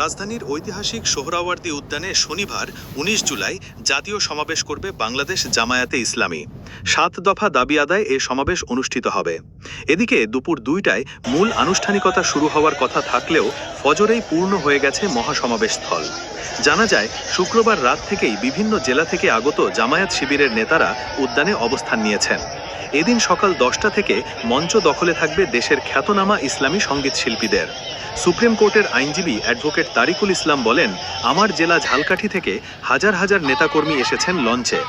রাজধানীর ঐতিহাসিক সোহরাওয়ার্দী উদ্যানে শনিবার, উনিশ জুলাই, জাতীয় সমাবেশ করবে বাংলাদেশ জামায়াতে ইসলামী। সাত দফা দাবি আদায় এ সমাবেশ অনুষ্ঠিত হবে। এদিকে দুপুর দুইটায় মূল আনুষ্ঠানিকতা শুরু হওয়ার কথা থাকলেও ফজরেই পূর্ণ হয়ে গেছে মহাসমাবেশ স্থল জানা যায়, শুক্রবার রাত থেকেই বিভিন্ন জেলা থেকে আগত জামায়াত শিবিরের নেতারা উদ্যানে অবস্থান নিয়েছেন। এদিন সকাল দশটা থেকে মঞ্চ দখলে থাকবে দেশের খ্যাতনামা ইসলামী সংগীত শিল্পীদের। সুপ্রিম কোর্টের আইনজীবী অ্যাডভোকেট তারিকুল ইসলাম বলেন, আমার জেলা ঝালকাঠি থেকে হাজার হাজার নেতাকর্মী এসেছেন লঞ্চে।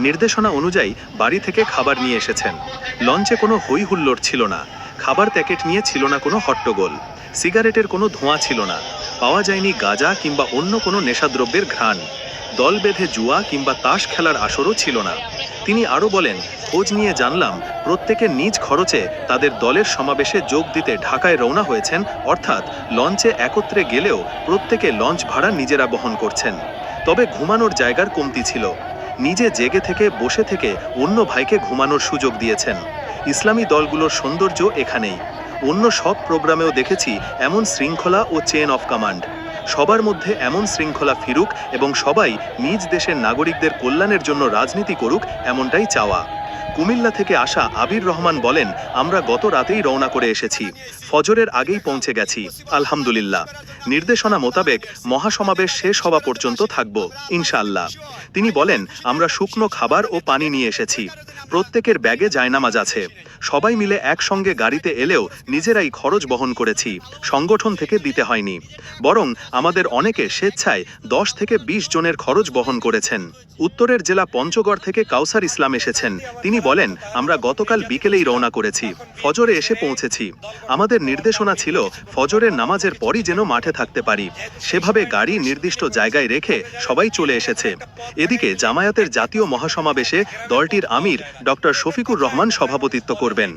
নির্দেশনা অনুযায়ী বাড়ি থেকে খাবার নিয়ে এসেছেন। লঞ্চে কোনো হই হুল্লোড় ছিল না। খাবার প্যাকেট নিয়ে ছিল না কোনো হট্টগোল। সিগারেটের কোনো ধোঁয়া ছিল না। পাওয়া যায়নি গাঁজা কিংবা অন্য কোনো নেশাদ্রব্যের ঘ্রাণ। দল বেঁধে জুয়া কিংবা তাস খেলার আসরও ছিল না। তিনি আরও বলেন, খোঁজ নিয়ে জানলাম, প্রত্যেকে নিজ খরচে তাদের দলের সমাবেশে যোগ দিতে ঢাকায় রওনা হয়েছেন, অর্থাৎ লঞ্চে একত্রে গেলেও প্রত্যেকে লঞ্চ ভাড়া নিজেরা বহন করছেন। তবে ঘুমানোর জায়গার কমতি ছিল। নিজে জেগে থেকে, বসে থেকে অন্য ভাইকে ঘুমানোর সুযোগ দিয়েছেন। ইসলামী দলগুলোর সৌন্দর্য এখানেই। অন্য সব প্রোগ্রামেও দেখেছি এমন শৃঙ্খলা ও চেন অফ কমান্ড সবার মধ্যে এমন শৃঙ্খলা ফিরুক এবং সবাই নিজ দেশের নাগরিকদের কল্যাণের জন্য রাজনীতি করুক এমনটাই চাওয়া। কুমিল্লা থেকে আসা আবির রহমান বলেন, আমরা গত রাতেই রওনা করে এসেছি। ফজরের আগেই পৌঁছে গেছি। আলহামদুলিল্লাহ। নির্দেশনা মোতাবেক মহাসমাবেশ শেষ হওয়া পর্যন্ত থাকব, ইনশাআল্লাহ। তিনি বলেন, আমরা শুকনো খাবার ও পানি নিয়ে এসেছি। প্রত্যেকের ব্যাগে জায়নামাজ আছে। সবাই মিলে একসঙ্গে গাড়িতে এলেও নিজেরাই খরচ বহন করেছি, সংগঠন থেকে দিতে হয়নি। বরং আমাদের অনেকে স্বেচ্ছায় দশ থেকে ২০ জনের খরচ বহন করেছেন। উত্তরের জেলা পঞ্চগড় থেকে কাউসার ইসলাম এসেছেন। তিনি বলেন, আমরা গতকাল বিকেলেই রওনা করেছি। ফজরে এসে পৌঁছেছি। আমাদের নির্দেশনা ছিল ফজরের নামাজের পরই যেন মাঠে থাকতে পারি। সেভাবে গাড়ি নির্দিষ্ট জায়গায় রেখে সবাই চলে এসেছে। এদিকে জামায়াতের জাতীয় মহাসমাবেশে দলটির আমির ডক্টর শফিকুর রহমান সভাপতিত্ব করবেন।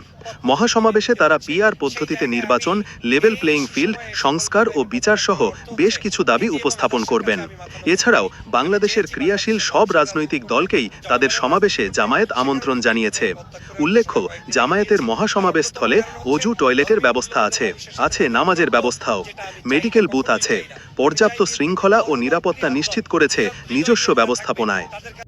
মহাসমাবেশে তারা পিআর পদ্ধতিতে নির্বাচন, লেভেল প্লেয়িং ফিল্ড, সংস্কার ও বিচার সহ বেশ কিছু দাবি উপস্থাপন করবেন। এছাড়াও বাংলাদেশের ক্রিয়াশীল সব রাজনৈতিক দলকেই তাদের সমাবেশে জামায়াত আমন্ত্রণ জানিয়েছে। উল্লেখ্য, জামায়াতের মহাসমাবেশ স্থলে অজু টয়লেটের ব্যবস্থা আছে আছে নামাজের ব্যবস্থাও। মেডিকেল বুথ আছে, পর্যাপ্ত শৃঙ্খলা ও নিরাপত্তা নিশ্চিত করেছে নিজস্ব ব্যবস্থাপনায়।